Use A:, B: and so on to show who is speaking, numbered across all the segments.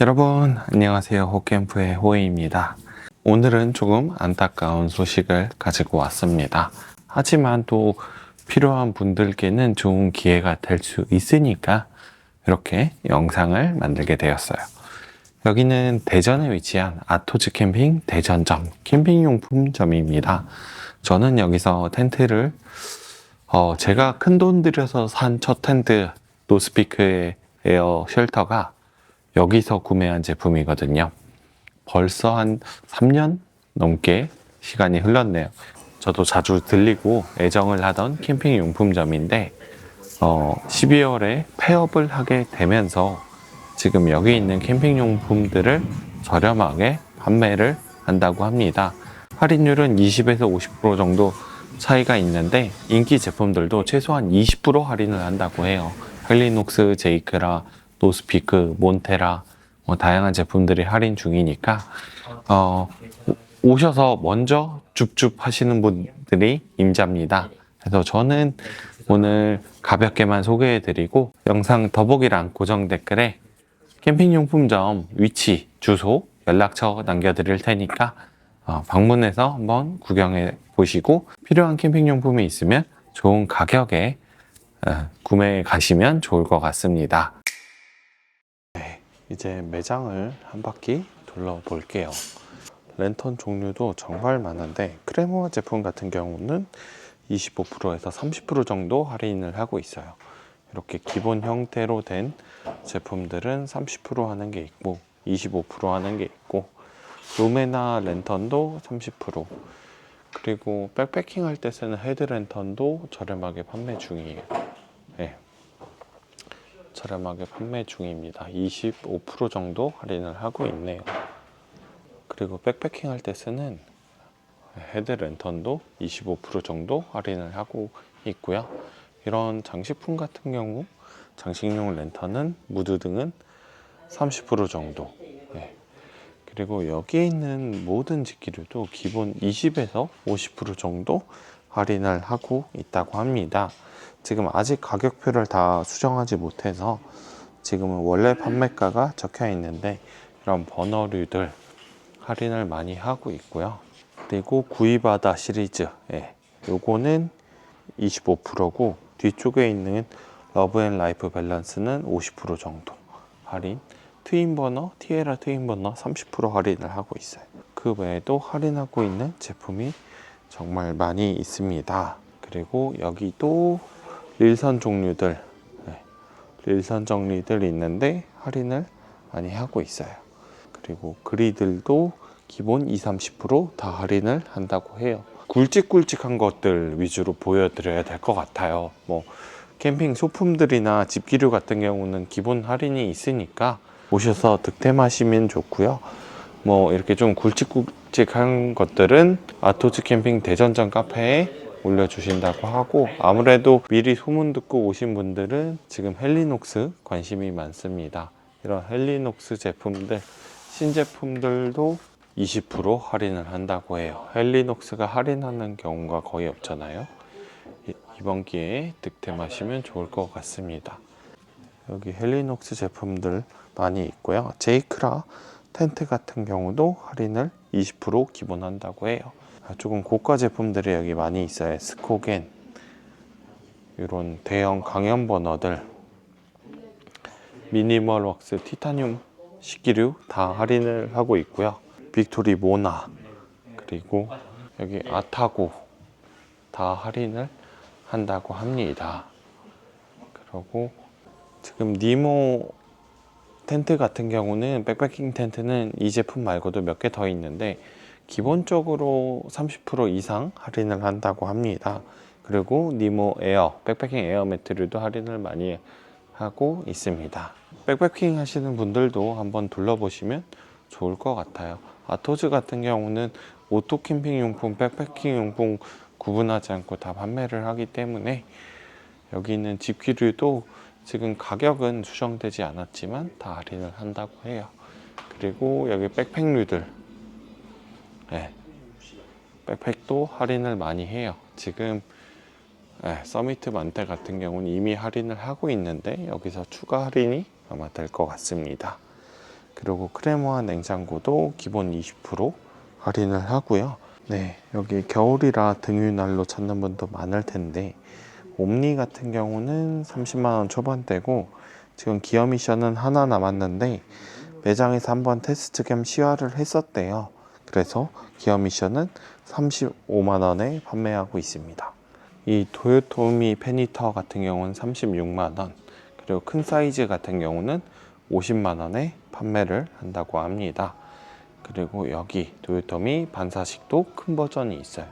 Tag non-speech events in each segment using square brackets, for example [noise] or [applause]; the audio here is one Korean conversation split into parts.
A: 여러분 안녕하세요. 호캠프의 호이입니다. 오늘은 조금 안타까운 소식을 가지고 왔습니다. 하지만 또 필요한 분들께는 좋은 기회가 될 수 있으니까 이렇게 영상을 만들게 되었어요. 여기는 대전에 위치한 아토즈 캠핑 대전점 캠핑용품점입니다. 저는 여기서 텐트를 어, 제가 큰 돈 들여서 산 첫 텐트 노스피크의 에어 쉘터가 여기서 구매한 제품이거든요. 벌써 한 3년 넘게 시간이 흘렀네요. 저도 자주 들리고 애정을 하던 캠핑 용품점인데 어, 12월에 폐업을 하게 되면서 지금 여기 있는 캠핑 용품들을 저렴하게 판매를 한다고 합니다. 할인율은 20에서 50% 정도 차이가 있는데 인기 제품들도 최소한 20% 할인을 한다고 해요. 헬리녹스, 제이크라, 노스피크, 몬테라 뭐 다양한 제품들이 할인 중이니까 어, 오- 오셔서 먼저 줍줍 하시는 분들이 임자입니다. 그래서 저는 오늘 가볍게만 소개해드리고 영상 더보기란 고정 댓글에 캠핑용품점 위치, 주소, 연락처 남겨드릴 테니까 어, 방문해서 한번 구경해 보시고 필요한 캠핑용품이 있으면 좋은 가격에 어, 구매해 가시면 좋을 것 같습니다. 네, 이제 매장을 한 바퀴 둘러볼게요. 랜턴 종류도 정말 많은데 크레모아 제품 같은 경우는 25%에서 30% 정도 할인을 하고 있어요. 이렇게 기본 형태로 된 제품들은 30% 하는 게 있고 25% 하는 게 있고 루메나 랜턴도 30% 그리고 백패킹 할 때 쓰는 헤드 랜턴도 저렴하게 판매 중이에요. 네. 저렴하게 판매 중입니다. 25% 정도 할인을 하고 있네요. 그리고 백패킹 할 때 쓰는 헤드 랜턴도 25% 정도 할인을 하고 있고요. 이런 장식품 같은 경우 장식용 랜턴은 무드 등은 30% 정도. 네. 그리고 여기에 있는 모든 직기류도 기본 20에서 50% 정도 할인을 하고 있다고 합니다. 지금 아직 가격표를 다 수정하지 못해서 지금은 원래 판매가가 적혀 있는데 이런 버너류들 할인을 많이 하고 있고요. 그리고 구이바다 시리즈, 예, 요거는 25%고 뒤쪽에 있는 러브앤라이프 밸런스는 50% 정도 할인. 트윈 버너, 티에라 트윈 버너 30% 할인을 하고 있어요. 그 외에도 할인하고 있는 제품이 정말 많이 있습니다. 그리고 여기도 릴선 종류들, 네, 릴선 정리들 있는데 할인을 많이 하고 있어요. 그리고 그리들도 기본 20, 30%다 할인을 한다고 해요. 굵직굵직한 것들 위주로 보여드려야 될 것 같아요. 뭐 캠핑 소품들이나 집기류 같은 경우는 기본 할인이 있으니까 오셔서 득템하시면 좋고요. 뭐 이렇게 좀 굵직굵직한 것들은 아토즈 캠핑 대전점 카페에 올려주신다고 하고 아무래도 미리 소문 듣고 오신 분들은 지금 헬리녹스 관심이 많습니다. 이런 헬리녹스 제품들 신제품들도 20% 할인을 한다고 해요. 헬리녹스가 할인하는 경우가 거의 없잖아요. 이- 이번 기회에 득템하시면 좋을 것 같습니다. 여기 헬리녹스 제품들 많이 있고요. 제이크라 텐트 같은 경우도 할인을 20% 기본한다고 해요. 아, 조금 고가 제품들이 여기 많이 있어요. 스코겐 이런 대형 강연 버너들 미니멀 왁스 티타늄 식기류 다 할인을 하고 있고요. 빅토리 모나 그리고 여기 아타고 다 할인을 한다고 합니다. 그리고 지금 니모 텐트 같은 경우는 백패킹 텐트는 이 제품 말고도 몇 개 더 있는데 기본적으로 30% 이상 할인을 한다고 합니다. 그리고 니모 에어 백패킹 에어 매트류도 할인을 많이 하고 있습니다. 백패킹 하시는 분들도 한번 둘러보시면 좋을 것 같아요. 아토즈 같은 경우는 오토 캠핑 용품, 백패킹 용품 구분하지 않고 다 판매를 하기 때문에 여기 있는 집기류도 지금 가격은 수정되지 않았지만 다 할인을 한다고 해요. 그리고 여기 백팩류들, 네, 백팩도 할인을 많이 해요. 지금 네, 서미트 만테 같은 경우는 이미 할인을 하고 있는데 여기서 추가 할인이 아마 될 것 같습니다. 그리고 크레모아 냉장고도 기본 20% 할인을 하고요. 네, 여기 겨울이라 등유난로 찾는 분도 많을 텐데 옴니 같은 경우는 30만 원 초반대고 지금 기어 미션은 하나 남았는데 매장에서 한번 테스트 겸 시화를 했었대요. 그래서 기어 미션은 35만 원에 판매하고 있습니다. 이 도요토미 페니터 같은 경우는 36만 원, 그리고 큰 사이즈 같은 경우는 50만 원에 판매를 한다고 합니다. 그리고 여기 도요토미 반사식도 큰 버전이 있어요.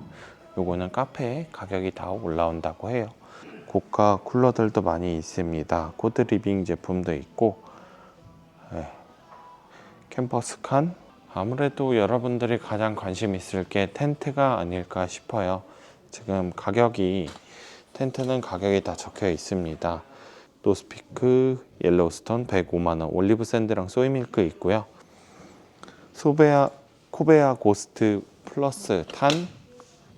A: 요거는 카페에 가격이 다 올라온다고 해요. 고가 쿨러들도 많이 있습니다. 코드 리빙 제품도 있고 네. 캠퍼스 칸 아무래도 여러분들이 가장 관심 있을 게 텐트가 아닐까 싶어요. 지금 가격이 텐트는 가격이 다 적혀 있습니다. 노스피크 옐로우스톤 105만 원, 올리브 샌드랑 소이밀크 있고요. 소베아 코베아 고스트 플러스 탄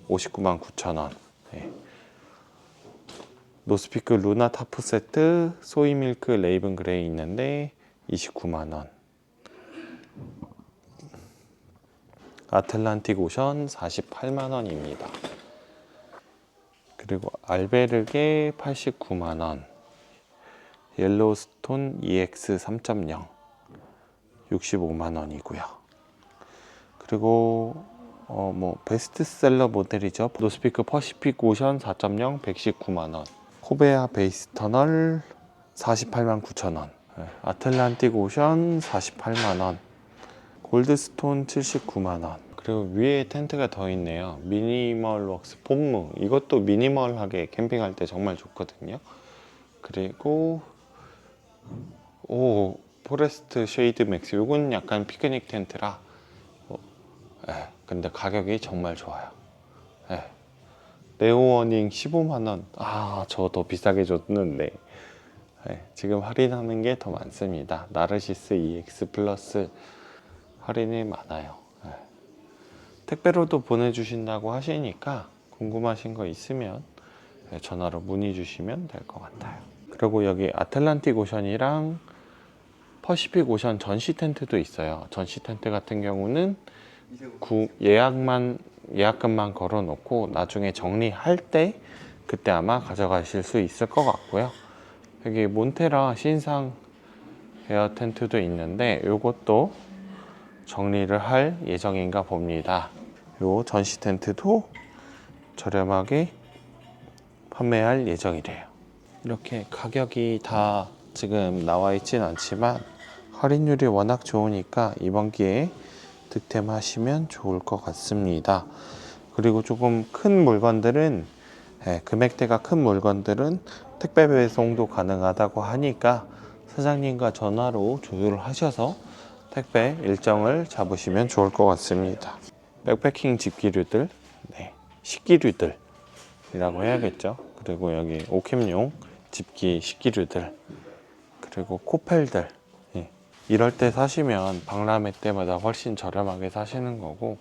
A: 59만 9천 원. 네. 노스피크 루나 타프 세트 소이밀크 레이븐 그레이 있는데 29만 원. 아틀란틱 오션 48만 원입니다. 그리고 알베르게 89만 원. 옐로우스톤 EX 3.0 65만 원이고요. 그리고 어 뭐 베스트셀러 모델이죠. 노스피크 퍼시픽 오션 4.0 119만 원. 코베아 베이스 터널 48만 9천 원. 네, 아틀란틱 오션 48만 원. 골드스톤 79만 원. 그리고 위에 텐트가 더 있네요. 미니멀 웍스 폼무. 이것도 미니멀하게 캠핑할 때 정말 좋거든요. 그리고 오 포레스트 쉐이드 맥스. 요건 약간 피크닉 텐트라. 어, 예, 근데 가격이 정말 좋아요. 예. 네오워닝 15만 원. 아, 저 더 비싸게 줬는데. 예, 지금 할인하는 게 더 많습니다. 나르시스 EX 플러스 할인이 많아요. 예. 택배로도 보내주신다고 하시니까 궁금하신 거 있으면 예, 전화로 문의 주시면 될 것 같아요. 그리고 여기 아틀란틱 오션이랑 퍼시픽 오션 전시 텐트도 있어요. 전시 텐트 같은 경우는 구, 예약만 예약금만 걸어놓고 나중에 정리할 때 그때 아마 가져가실 수 있을 것 같고요. 여기 몬테라 신상 에어 텐트도 있는데 이것도 정리를 할 예정인가 봅니다. 요 전시 텐트도 저렴하게 판매할 예정이래요. 이렇게 가격이 다 지금 나와 있진 않지만 할인율이 워낙 좋으니까 이번 기회에 득템하시면 좋을 것 같습니다. 그리고 조금 큰 물건들은 예, 금액대가 큰 물건들은 택배 배송도 가능하다고 하니까 사장님과 전화로 조율을 하셔서 택배 일정을 잡으시면 좋을 것 같습니다. 백패킹 집기류들, 네, 식기류들이라고 해야겠죠. 그리고 여기 오캠용 집기 식기류들, 그리고 코펠들. 예, 이럴 때 사시면 박람회 때마다 훨씬 저렴하게 사시는 거고,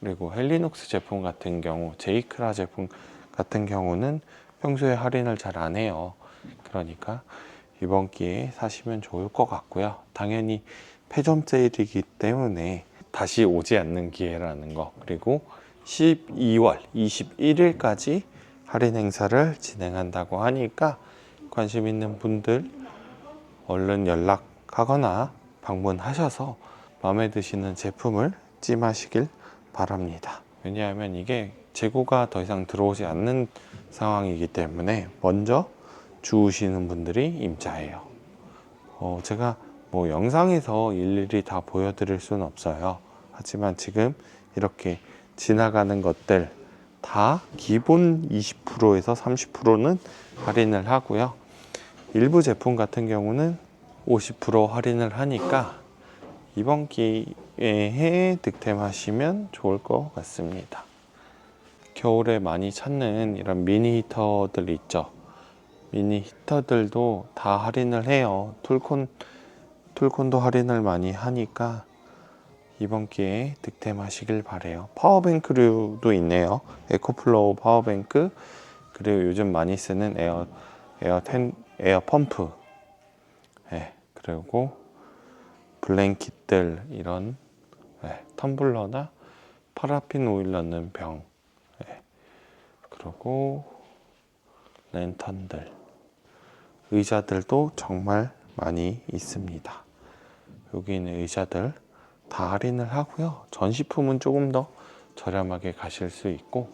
A: 그리고 헬리녹스 제품 같은 경우, 제이크라 제품 같은 경우는 평소에 할인을 잘 안 해요. 그러니까 이번 기회에 사시면 좋을 것 같고요. 당연히 폐점 세일이기 때문에 다시 오지 않는 기회라는 거. 그리고 12월 21일까지 할인 행사를 진행한다고 하니까 관심 있는 분들 얼른 연락하거나 방문하셔서 마음에 드시는 제품을 찜하시길 바랍니다. 왜냐하면 이게 재고가 더 이상 들어오지 않는 상황이기 때문에 먼저 주우시는 분들이 임자예요. 어, 제가 뭐 영상에서 일일이 다 보여드릴 수는 없어요. 하지만 지금 이렇게 지나가는 것들 다 기본 20%에서 30%는 할인을 하고요. 일부 제품 같은 경우는 50% 할인을 하니까 이번 기회에 득템하시면 좋을 것 같습니다. 겨울에 많이 찾는 이런 미니 히터들 있죠. 미니 히터들도 다 할인을 해요. 툴콘, 툴콘도 할인을 많이 하니까 이번 기회에 득템하시길 바래요. 파워뱅크류도 있네요. 에코플로우 파워뱅크 그리고 요즘 많이 쓰는 에어 에어 텐 에어 펌프. 예. 그리고 블랭킷들 이런 네, 텀블러나 파라핀 오일 넣는 병 네. 그리고 랜턴들 의자들도 정말 많이 있습니다. 여기 있는 의자들 다 할인을 하고요. 전시품은 조금 더 저렴하게 가실 수 있고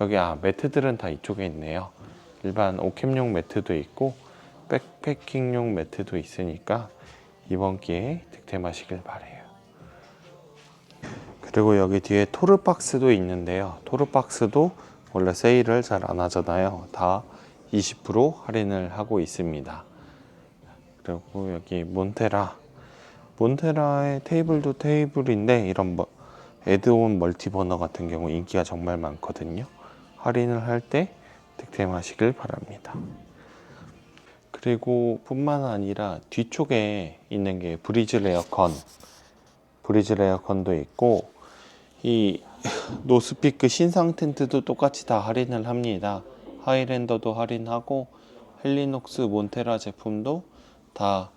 A: 여기 아 매트들은 다 이쪽에 있네요. 일반 오캠용 매트도 있고 백패킹용 매트도 있으니까 이번 기회에 득템하시길 바래요. 그리고 여기 뒤에 토르박스도 있는데요. 토르박스도 원래 세일을 잘 안 하잖아요. 다 20% 할인을 하고 있습니다. 그리고 여기 몬테라. 몬테라의 테이블도 테이블인데 이런 뭐 에드온 멀티버너 같은 경우 인기가 정말 많거든요. 할인을 할 때 득템하시길 바랍니다. 그리고 뿐만 아니라 뒤쪽에 있는 게 브리즈 에어컨, 브리즈 에어컨도 있고 이 [laughs] 노스피크 신상 텐트도 똑같이 다 할인을 합니다. 하이랜더도 할인하고 헬리녹스 몬테라 제품도 다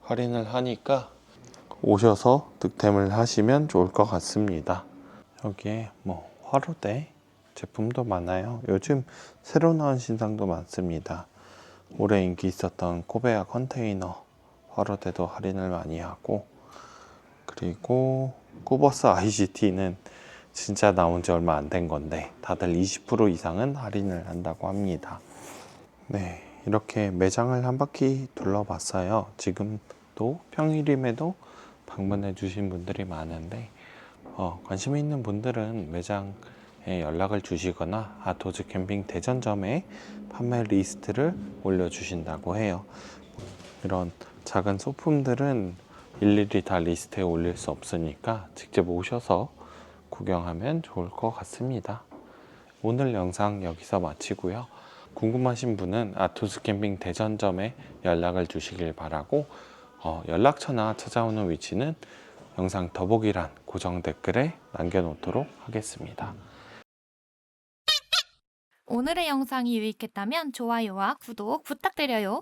A: 할인을 하니까 오셔서 득템을 하시면 좋을 것 같습니다. 여기에 뭐 화로대 제품도 많아요. 요즘 새로 나온 신상도 많습니다. 올해 인기 있었던 코베아 컨테이너 화로대도 할인을 많이 하고 그리고 쿠버스 IGT는 진짜 나온 지 얼마 안 된 건데 다들 20% 이상은 할인을 한다고 합니다. 네, 이렇게 매장을 한 바퀴 둘러봤어요. 지금도 평일임에도 방문해 주신 분들이 많은데 어, 관심 있는 분들은 매장에 연락을 주시거나 아토즈 캠핑 대전점에 판매 리스트를 올려주신다고 해요. 이런 작은 소품들은 일일이 다 리스트에 올릴 수 없으니까 직접 오셔서 구경하면 좋을 것 같습니다. 오늘 영상 여기서 마치고요. 궁금하신 분은 아토스 캠핑 대전점에 연락을 주시길 바라고 어, 연락처나 찾아오는 위치는 영상 더보기란 고정 댓글에 남겨놓도록 하겠습니다.
B: 오늘의 영상이 유익했다면 좋아요와 구독 부탁드려요.